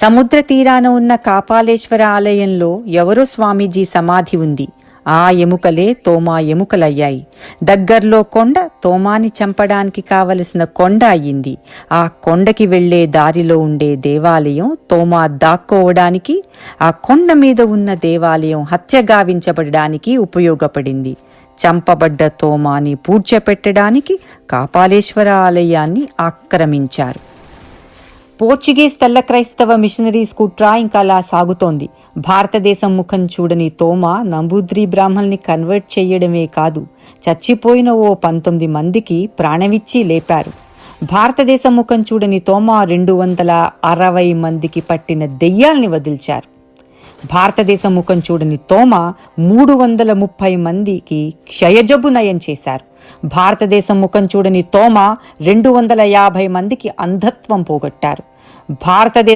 సముద్ర తీరాన ఉన్న కాపాలేశ్వర ఆలయంలో ఎవరో స్వామీజీ సమాధి ఉంది. ఆ ఎముకలే తోమా ఎముకలయ్యాయి. దగ్గర్లో కొండ తోమాని చంపడానికి కావలసిన కొండ అయ్యింది. ఆ కొండకి వెళ్ళే దారిలో ఉండే దేవాలయం తోమా దాక్కోవడానికి ఆ కొండ మీద ఉన్న దేవాలయం హత్య గావించబడడానికి ఉపయోగపడింది. చంపబడ్డ తోమాని పూడ్చపెట్టడానికి కాపాలేశ్వర ఆలయాన్ని ఆక్రమించారు. పోర్చుగీస్ తెల్ల క్రైస్తవ మిషనరీస్ కుట్ర ఇంకా అలా సాగుతోంది. భారతదేశం ముఖం చూడని తోమ నంబూద్రి బ్రాహ్మల్ని కన్వర్ట్ చేయడమే కాదు చచ్చిపోయిన ఓ పంతొమ్మిది మందికి ప్రాణమిచ్చి లేపారు. భారతదేశం ముఖం చూడని తోమ రెండు వందల అరవై మందికి పట్టిన దెయ్యాల్ని వదిల్చారు. భారతదేశం ముఖం చూడని తోమ మూడు వందల ముప్పై మందికి క్షయజబ్బు నయం చేశారు. భారతదేశం ముఖం చూడని తోమ రెండు వందల యాభై మందికి అంధత్వం పోగొట్టారు. భారతదేశ